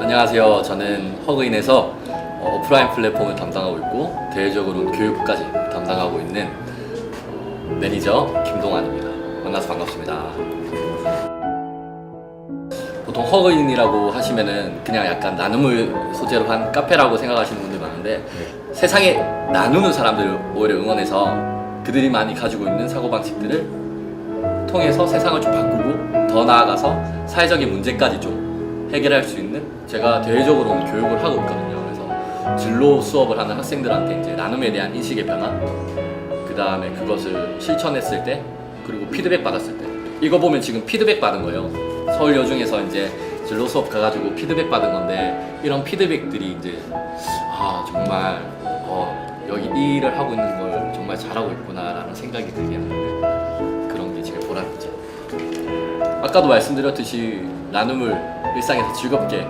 안녕하세요. 저는 허그인에서 어, 오프라인 플랫폼을 담당하고 있고 대외적으로는 교육까지 담당하고 있는 어, 매니저 김동환입니다. 만나서 반갑습니다. 보통 허그인이라고 하시면은 그냥 약간 나눔을 소재로 한 카페라고 생각하시는 분들 많은데 세상에 나누는 사람들을 오히려 응원해서 그들이 많이 가지고 있는 사고방식들을 통해서 세상을 좀 바꾸고 더 나아가서 사회적인 문제까지 좀 해결할 수 있는 제가 대외적으로는 교육을 하고 있거든요. 그래서 진로 수업을 하는 학생들한테 이제 나눔에 대한 인식의 변화, 그 다음에 그것을 실천했을 때, 그리고 피드백 받았을 때. 이거 보면 지금 피드백 받은 거예요. 서울 여중에서 이제 진로 수업 가가지고 피드백 받은 건데 이런 피드백들이 이제 아 정말 어, 여기 이 일을 하고 있는 걸 정말 잘하고 있구나라는 생각이 들게 하는 그런 게 제일 보람이죠. 아까도 말씀드렸듯이 나눔을 일상에서 즐겁게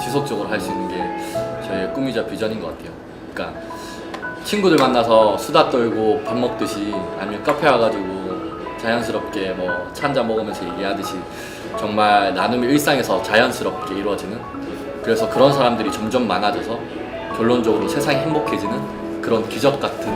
지속적으로 할 수 있는 게 저의 꿈이자 비전인 것 같아요. 그러니까 친구들 만나서 수다 떨고 밥 먹듯이 아니면 카페 와가지고 자연스럽게 뭐 차 한잔 먹으면서 얘기하듯이 정말 나눔이 일상에서 자연스럽게 이루어지는 그래서 그런 사람들이 점점 많아져서 결론적으로 세상이 행복해지는 그런 기적 같은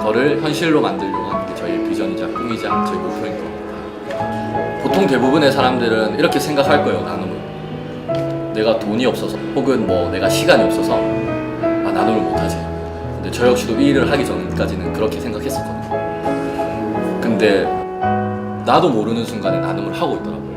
거를 현실로 만들려고 하는 게 저희의 비전이자 꿈이자 저희 목표인 것 같아요. 보통 대부분의 사람들은 이렇게 생각할 거예요, 나눔을. 내가 돈이 없어서 혹은 뭐 내가 시간이 없어서 아, 나눔을 못하지. 근데 저 역시도 이 일을 하기 전까지는 그렇게 생각했었거든요. 근데 나도 모르는 순간에 나눔을 하고 있더라고요.